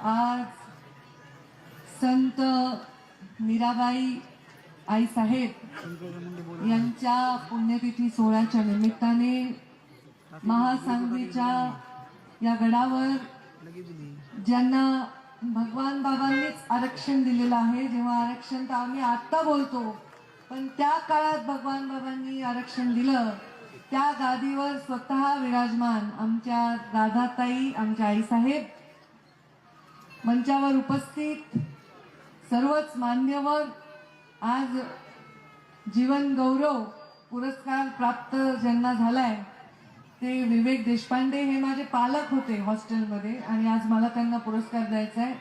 आज संत मीराबाई आई साहेब यांच्या पुण्यतिथी सोहळ्याच्या निमित्ताने महासांगलीच्या या गडावर ज्यांना भगवान बाबांनीच आरक्षण दिलेलं आहे जेव्हा आरक्षण तर आम्ही आत्ता बोलतो पण त्या काळात भगवान बाबांनी आरक्षण दिलं त्या गादीवर स्वतः विराजमान आमच्या दादाताई आमच्या आईसाहेब मंचावर उपस्थित सर्वच मान्यवर. आज जीवन गौरव पुरस्कार प्राप्त ज्यांना झालाय ते विवेक देशपांडे हे माझे पालक होते हॉस्टेलमध्ये आणि आज मला त्यांना पुरस्कार द्यायचा आहे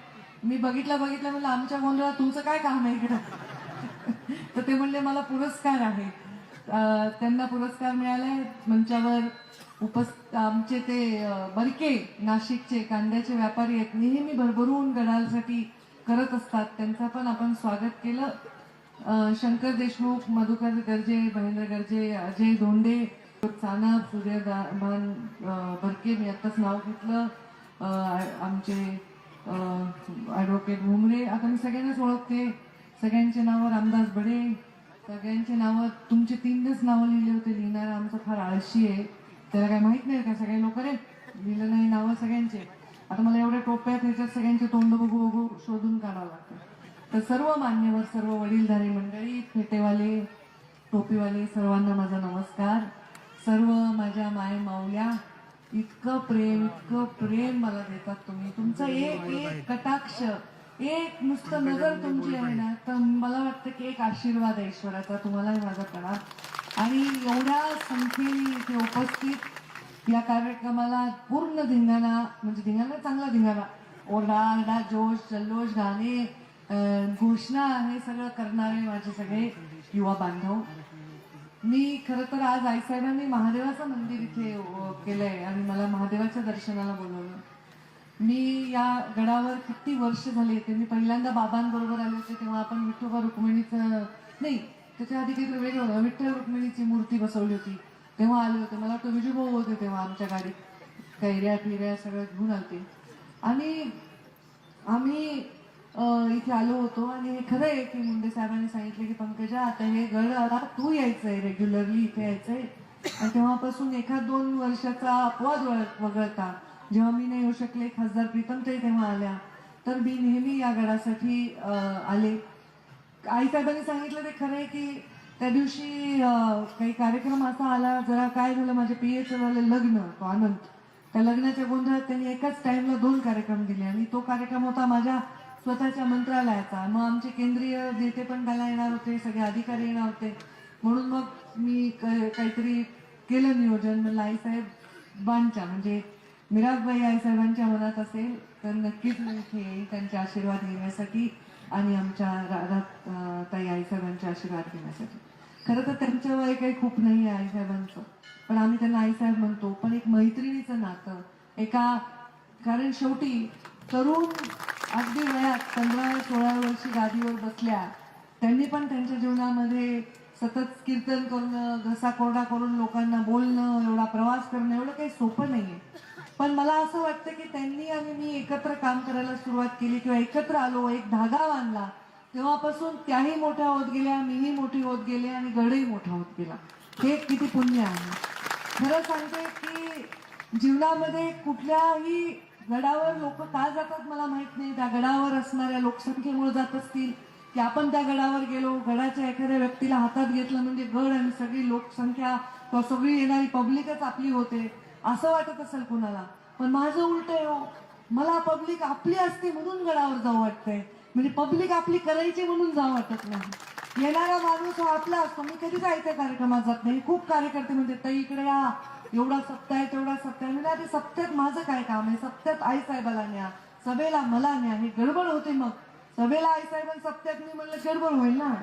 मी बघितलं बघितलं म्हणलं आमच्या गोंधळात तुमचं काय काम आहे इकडं? तर ते म्हणले मला पुरस्कार आहे. त्यांना पुरस्कार मिळालाय. मंचावर उपस्थित आमचे ते बरके नाशिकचे कांद्याचे व्यापारी आहेत नेहमी भरभरून गडालसाठी करत असतात. त्यांचा पण आपण स्वागत केलं. शंकर देशमुख मधुकर गर्जे महेंद्र गर्जे अजय धोंडे सानप सूर्यभान बरके मी आत्ताच नाव घेतलं. आमचे ॲडव्होकेट भुमरे आता मी सगळ्यांनाच ओळखते. सगळ्यांचे नावं रामदास बडे. सगळ्यांचे नावं तुमचे तीनच नावं लिहिले होते लिहिणारा आमचा फार आळशी आहे. त्याला काय माहीत नाही का? सगळे लोक रे लिहिलं नाही नावं सगळ्यांचे. आता मला एवढ्या टोप्या त्याच्यात ह्याच्यात सगळ्यांचे तोंड बघू बघू शोधून काढावं लागतं. तर सर्व मान्यवर सर्व वडीलधारी मंडळी फेटेवाले टोपीवाले सर्वांना माझा नमस्कार. सर्व माझ्या माय माऊल्या इतकं प्रेम इतकं प्रेम मला देतात तुम्ही. तुमचं एक एक कटाक्ष एक नुसतं नजर तुमची आहे ना तर मला वाटतं की एक आशीर्वाद आहे ईश्वराचा. तुम्हालाही माझा करा आणि एवढ्या संख्येने इथे उपस्थित. या कार्यक्रमाला पूर्ण धिंगाणा म्हणजे धिंगाणा चांगला धिंगाणा. ओरडा आरडा जोश जल्लोष गाणे घोषणा हे सगळं करणारे माझे सगळे युवा बांधव. मी खरं तर आज आईसाहेबांनी महादेवाचं मंदिर इथे केलंय आणि मला महादेवाच्या दर्शनाला बोलवलं. मी या गडावर किती वर्ष झाली येते मी पहिल्यांदा बाबांबरोबर आले होते तेव्हा आपण विठोबा रुक्मिणीचं नाही त्याच्या आधी काहीतरी वेगळं विठ्ठल रुक्मिणीची मूर्ती बसवली होती. तेव्हा आले होते. मला वाटतं विजूभाऊ होते तेव्हा आमच्या गाडीत. कैऱ्या फिऱ्या सगळं घेऊन आलते. आणि आम्ही इथे आलो होतो आणि हे खरं आहे की मुंडे साहेबांनी सांगितलं की पंकजा आता हे गड आता तू यायचंय रेग्युलरली इथे यायचंय. आणि तेव्हापासून एखाद दोन वर्षाचा अपवाद वळ- वगळता. जेव्हा मी नाही येऊ शकले खासदार प्रीतम ते तेव्हा आल्या. तर मी नेहमी या गडासाठी आले. आई साहेबांनी सांगितलं ते खरं आहे की त्या दिवशी काही कार्यक्रम असा आला जरा काय झालं माझे पीएचं झालं लग्न तो आनंद त्या लग्नाच्या गोंधळात त्यांनी एकाच टाइमला दोन कार्यक्रम दिले आणि तो कार्यक्रम होता माझ्या स्वतःच्या मंत्रालयाचा. मग आमचे केंद्रीय नेते पण त्याला येणार होते सगळे अधिकारी येणार होते. म्हणून मग मी क- काहीतरी केलं नियोजन. म्हणलं आईसाहेबांच्या म्हणजे मिराजबाई आईसाहेबांच्या मनात असेल तर नक्कीच मी येईल त्यांचे आशीर्वाद घेण्यासाठी आणि आमच्या रा- ताई आईसाहेबांचे आशीर्वाद घेण्यासाठी. खरं तर त्यांच्या वय काही खूप नाही आहे आईसाहेबांचं. पण आम्ही त्यांना आईसाहेब म्हणतो. पण एक मैत्रिणीचं नातं. एका कारण शेवटी तरुण अगदी वयात पंधरा सोळा वर्षी गादीवर बसल्या त्यांनी पण त्यांच्या जीवनामध्ये सतत कीर्तन करणं घसा कोरडा करून लोकांना बोलणं एवढा प्रवास करणं एवढं काही सोपं नाही आहे पण मला असं वाटतं की त्यांनी आणि मी एकत्र काम करायला सुरुवात केली किंवा एकत्र आलो एक धागा बांधला तेव्हापासून त्याही मोठ्या होत गेल्या मीही मोठी होत गेले आणि गडही मोठा होत गेला. हे किती पुण्य आहे. खरं सांगते की जीवनामध्ये कुठल्याही गडावर लोक का जातात मला माहीत नाही. त्या गडावर असणाऱ्या लोकसंख्येमुळे जात असतील की आपण त्या गडावर गेलो गडाच्या एखाद्या व्यक्तीला हातात घेतलं म्हणजे गड आणि सगळी लोकसंख्या किंवा सगळी येणारी पब्लिकच आपली होते असं वाटत असेल कुणाला. पण माझं उलट आहे हो. मला पब्लिक आपली असते म्हणून गडावर जाऊ वाटतंय. म्हणजे पब्लिक आपली करायची म्हणून जावं वाटत नाही. येणारा माणूस हा आपला असतो. मी कधी जायच्या कार्यक्रमात जात नाही. खूप कार्यकर्ते म्हणते ताई इकडे या. एवढा सप्ताह आहे तेवढा सप्ताह आहे. म्हणजे आधी सप्त्यात माझं काय काम आहे? सप्त्यात आई साहेबाला न्या. सभेला मला न्या. हे गडबड होते मग. सभेला आई साहेबांना सप्त्यात मी म्हणलं गडबड होईल ना.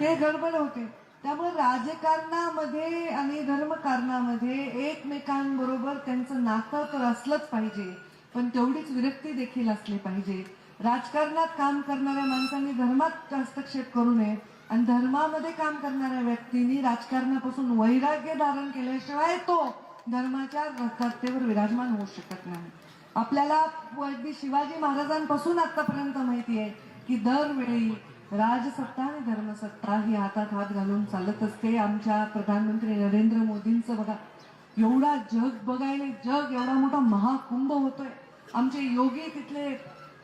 ते गडबड होते. त्यामुळे राजकारणामध्ये आणि धर्मकारणामध्ये एकमेकांबरोबर त्यांचं नातं तर असलंच पाहिजे. पण तेवढीच विरक्ती देखील असली पाहिजे. राजकारणात काम करणाऱ्या माणसांनी धर्मात हस्तक्षेप करू नये आणि धर्मामध्ये काम करणाऱ्या व्यक्तींनी राजकारणापासून वैराग्य धारण केल्याशिवाय तो धर्माच्या रस्त्यावर विराजमान होऊ शकत नाही. आपल्याला अगदी शिवाजी महाराजांपासून आतापर्यंत माहिती आहे की दरवेळी राजसत्ता आणि धर्मसत्ता ही हातात हात घालून चालत असते. आमच्या प्रधानमंत्री नरेंद्र मोदींचं बघा एवढा जग बघायला जग एवढा मोठा महाकुंभ होतोय. आमचे योगी तिथले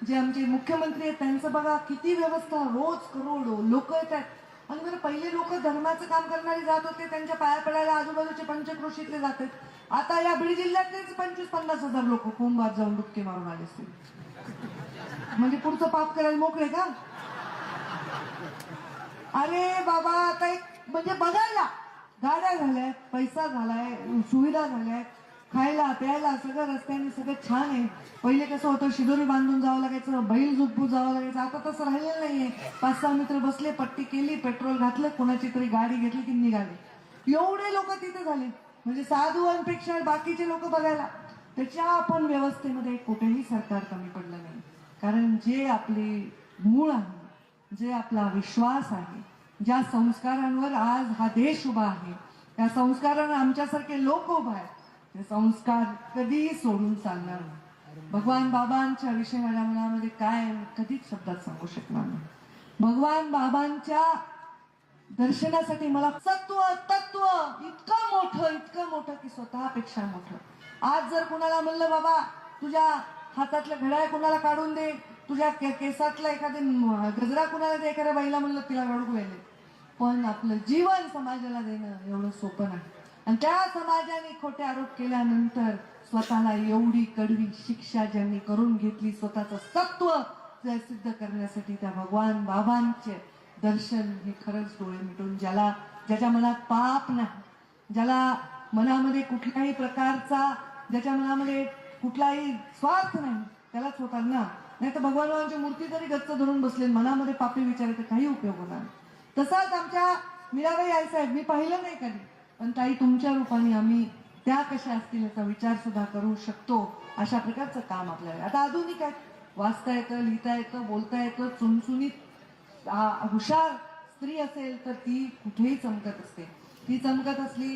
जे आमचे मुख्यमंत्री आहेत त्यांचं बघा किती व्यवस्था रोज करोडो लोक येत आहेत. आणि बरं पहिले लोक धर्माचं काम करणारे जात होते त्यांच्या पाया पडायला आजूबाजूचे पंचक्रोशीतले जात आहेत. आता या बीड जिल्ह्यातलेच पंचवीस पन्नास हजार लोक कुंभात जाऊन डुबके मारून आले असतील. म्हणजे पुढचं पाप करायला मोकळे का? अरे बाबा आता एक म्हणजे बघायला. गाड्या झाल्या पैसा झालाय सुविधा झाल्यात खायला प्यायला सगळं रस्त्याने सगळं छान आहे. पहिले कसं होतं शिदोरी बांधून जावं लागायचं बैल झुटपूर जावं लागायचं. आता तसं राहिलेलं नाहीये. पाच सहा मित्र बसले पट्टी केली पेट्रोल घातलं कोणाची तरी गाडी घेतली की निघाली. एवढे लोक तिथे झाले. म्हणजे साधूंपेक्षा बाकीचे लोक बघायला. त्याच्या आपण व्यवस्थेमध्ये कुठेही सरकार कमी पडलं नाही. कारण जे आपले मूळ आहे जे आपला विश्वास आहे ज्या संस्कारांवर आज हा देश उभा आहे त्या संस्कारांना आमच्यासारखे लोक उभा आहेत. ते संस्कार कधीही सोडून चालणार नाही. भगवान बाबांच्या विषयी माझ्या मनामध्ये काय कधीच शब्दात सांगू शकणार नाही. भगवान बाबांच्या दर्शनासाठी मला सत्व तत्व इतकं मोठं इतकं मोठं की स्वतःपेक्षा मोठं. आज जर कुणाला म्हणलं बाबा तुझ्या हातातलं घड्याळ कुणाला काढून दे? तुझ्या के- केसातला एखादे गजरा कुणाला दे? एखाद्या बाईला म्हणलं तिला घडू गेले पण आपलं जीवन समाजाला देणं एवढं सोपं नाही. आणि त्या समाजाने खोटे आरोप केल्यानंतर स्वतःला एवढी कडवी शिक्षा ज्यांनी करून घेतली स्वतःचं सत्व सिद्ध करण्यासाठी त्या भगवान बाबांचे दर्शन हे खरंच डोळे मिटून ज्याला ज्याच्या मनात पाप नाही ज्याला मनामध्ये कुठल्याही प्रकारचा ज्याच्या मनामध्ये कुठलाही स्वार्थ नाही त्यालाच होतात ना नाही तर भगवान बाबांची मूर्ती तरी गच्च धरून बसले मनामध्ये पापी विचार तर काही उपयोग होणार नाही. तसाच आमच्या मीराबाई आई साहेब मी पाहिलं नाही कधी पण ताई तुमच्या रूपाने आम्ही त्या कशा असतील याचा विचार सुद्धा करू शकतो अशा प्रकारचं काम आपल्याला आता आधुनिक आहे. वाचता येतं लिहिता येतं बोलता येतं चुनचुनीत हुशार स्त्री असेल तर ती कुठेही चमकत असते. ती चमकत असली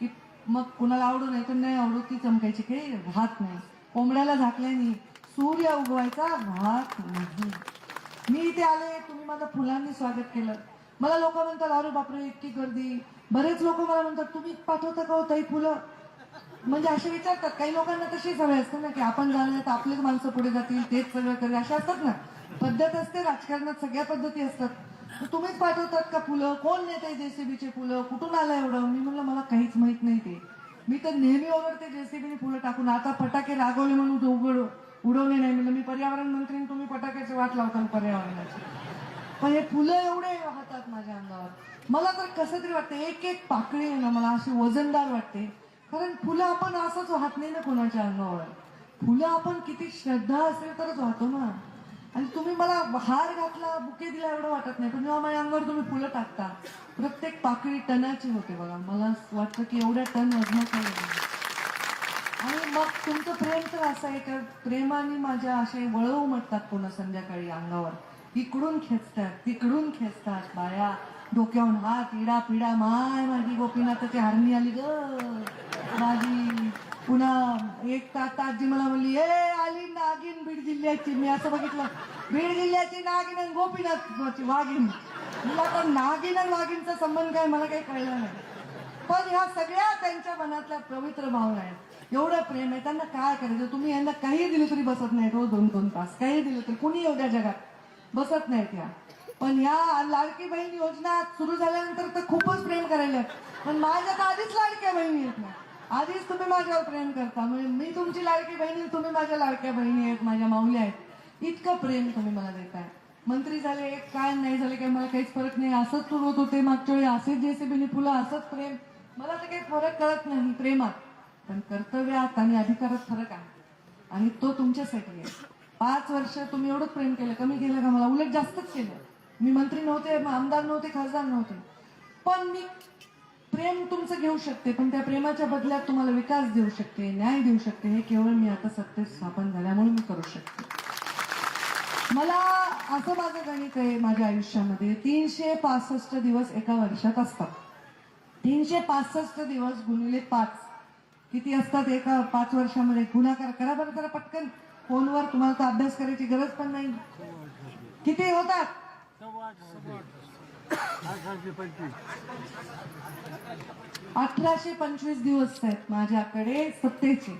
की मग कुणाला आवडू नाही तर नाही आवडू ती चमकायची काही राहत नाही. कोंबड्याला झाकल्याने सूर्य उगवायचा राहत नाही. मी इथे आले तुम्ही माझं फुलांनी स्वागत केलं. मला लोक म्हणतात अरे बापरे इतकी गर्दी. बरेच लोक मला म्हणतात तुम्ही पाठवता का होता ही फुलं? म्हणजे असे विचारतात. काही लोकांना तशी सवय असते ना की आपण झालं तर आपलेच माणसं पुढे जातील तेच सगळं करेल असे असतात ना. पद्धत असते राजकारणात सगळ्या पद्धती असतात. तुम्हीच पाठवतात का फुलं? कोण नेते जेसीबीचे फुलं? कुठून आलं एवढं? मी म्हणलं मला काहीच माहीत नाही ते. मी तर नेहमी ओरडते जेसीबीने फुलं टाकून आता फटाके रागवले म्हणून उघड उडवले नाही. म्हणलं मी पर्यावरण मंत्री तुम्ही फटाक्याची वाट लावताल पर्यावरणाची. पण हे फुलं एवढे वाहतात माझ्या अंगावर. मला तर कसं तरी वाटतं एक एक पाकळी आहे ना मला अशी वजनदार वाटते. कारण फुलं आपण असंच वाहत नाही ना कोणाच्या अंगावर. फुलं आपण किती श्रद्धा असेल तरच वाहतो ना. आणि तुम्ही मला हार घातला बुके दिला एवढं वाटत नाही. पण जेव्हा माझ्या अंगावर तुम्ही फुलं टाकता प्रत्येक पाकळी टनाची होते बघा. मला वाटतं की एवढ्या टन वजनाचं आणि मग तुमचं प्रेम तर असं आहे का प्रेमाने माझ्या असे वळव म्हणतात पुन्हा संध्याकाळी अंगावर. इकडून खेचतात तिकडून खेचतात. बाया डोक्याहून हात इडा पिडा माय माझी गोपीनाथाची हरणी आली ग. माझी पुन्हा एक तात आजी मला म्हणली ए आली नागिन बीड जिल्ह्याची. मी असं बघितलं बीड जिल्ह्याची नागिन आणि गोपीनाथची वाघिन मला पण नागिन आणि वाघिनचा संबंध काय मला काही कळलं नाही. पण ह्या सगळ्या त्यांच्या मनातल्या पवित्र भावना आहेत. एवढं प्रेम आहे. त्यांना काय करायचं? तुम्ही यांना काही दिलं तरी बसत नाही रोज हो, दोन दोन तास. काही दिलं तरी. कुणी येऊ द्या जगात? बसत नाहीत ह्या पण ह्या लाडकी बहीण योजना सुरू झाल्यानंतर तर खूपच प्रेम करायला. पण माझ्या तर आधीच लाडक्या बहिणी आहेत ना. आधीच तुम्ही माझ्यावर प्रेम करता. म्हणजे मी तुमची लाडकी बहिणी तुम्ही माझ्या लाडक्या बहिणी आहेत माझ्या माऊल्या आहेत. इतकं प्रेम तुम्ही मला देताय. मंत्री झाले काय नाही झाले काय मला काहीच फरक नाही. असंच सुरू होत होते मागच्या वेळी. असेच जेसीबीने फुलं असंच प्रेम. मला तर काही फरक कळत नाही प्रेमात. पण कर्तव्यात आणि अधिकारात फरक आहे. आणि तो तुमच्यासाठी आहे. पाच वर्ष तुम्ही एवढंच प्रेम केलं कमी केलं का? मला उलट जास्तच केलं. मी मंत्री नव्हते आमदार नव्हते खासदार नव्हते. पण मी प्रेम तुमचं घेऊ शकते पण त्या प्रेमाच्या बदल्यात तुम्हाला विकास देऊ शकते न्याय देऊ शकते. हे केवळ मी आता सत्तेत स्थापन झाल्यामुळे मी करू शकते. मला असं माझं गणित आहे माझ्या आयुष्यामध्ये तीनशे पासष्ट दिवस एका वर्षात असतात. तीनशे पासष्ट दिवस गुणिले पाच. किती असतात? एका पाच वर्षामध्ये गुणाकार करा करा बरं जरा पटकन. फोनवर तुम्हाला तर अभ्यास करायची गरज पण नाही. किती होतात? अठराशे पंचवीस दिवस आहेत माझ्याकडे सत्तेचे.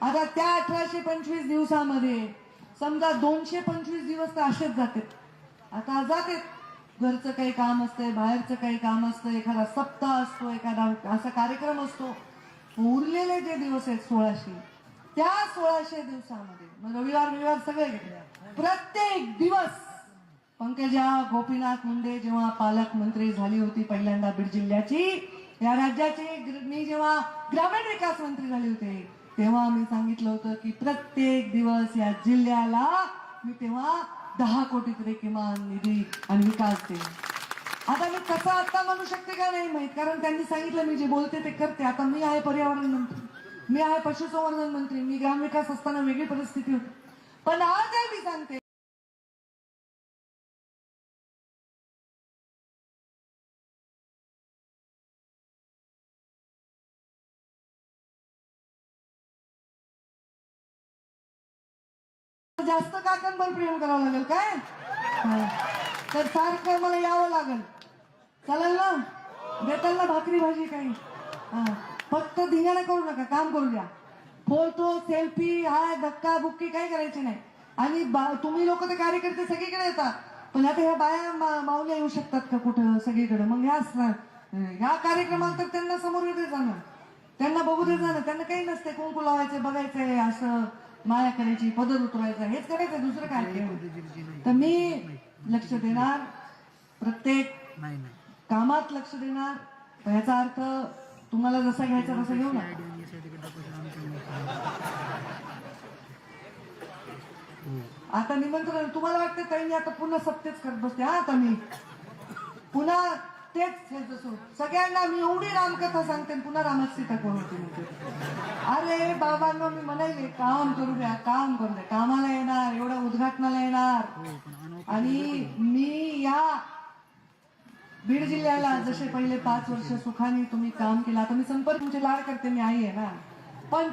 आता त्या अठराशे पंचवीस दिवसामध्ये समजा दोनशे पंचवीस दिवस तर असेच जातात आता जातात घरचं काही काम असतंय बाहेरचं काही काम असतं एखादा सप्ताह असतो एखादा असा कार्यक्रम असतो. उरलेले जे दिवस आहेत सोळाशे त्या सोळाशे दिवसामध्ये मग रविवार रविवार सगळे घेतले. प्रत्येक दिवस पंकजा गोपीनाथ मुंडे जेव्हा पालकमंत्री झाली होती पहिल्यांदा बीड जिल्ह्याची या राज्याची मी जेव्हा ग्रामीण विकास मंत्री झाले होते तेव्हा मी सांगितलं होतं की प्रत्येक दिवस या जिल्ह्याला मी तेव्हा दहा कोटी तरी किमान निधी आणि विकास देईन. आता मी कसं आता म्हणू शकते का नाही माहीत? कारण त्यांनी सांगितलं मी जे बोलते ते करते. आता मी आहे पर्यावरण मंत्री. मी आहे पशुसंवर्धन मंत्री. मी ग्रामविकास असताना वेगळी परिस्थिती होती. पण आज आहे मी सांगते. जास्त काकांवर प्रेम करावं लागेल काय? तर सारखं मला यावं लागेल. चालेल ना? देताल ना भाकरी भाजी काही? हा. फक्त धिंगाणा करू नका काम करू द्या. फोटो सेल्फी हाय धक्का बुक्की काही करायची नाही. आणि तुम्ही लोक ते कार्यकर्ते सगळीकडे येतात. पण आता ह्या बाया मा- माऊल्या येऊ शकतात का कुठं सगळीकडे? मग ह्या ह्या कार्यक्रमात तर त्यांना समोर येते जाणं. त्यांना बघू दे जाणं. त्यांना काही नसते कुंकू लावायचे बघायचंय असं माया करायची पदर उतरायचा हेच करायचं दुसरं काय. तर मी लक्ष देणार. प्रत्येक कामात लक्ष देणार. तर याचा अर्थ तुम्हाला जसा घ्यायचा तसा घेऊ नका आता निमंत्रण तुम्हाला वाटतं काही आता पुन्हा सत्तेच करत बसते. हा आता मी. पुन्हा तेच सुरू. सगळ्यांना मी एवढी रामकथा सांगते पुन्हा रामाची सीता कोण होती अरे बाबांना मी म्हणायले काम करू द्या काम करू द्या. कामाला येणार एवढ्या उद्घाटनाला येणार. आणि मी या बीड जिल्ह्याला जसे पहिले पाच वर्ष सुखाने तुम्ही काम केलं आता मी संपर्क तुमचे लाड करते मी आई आहे ना. पण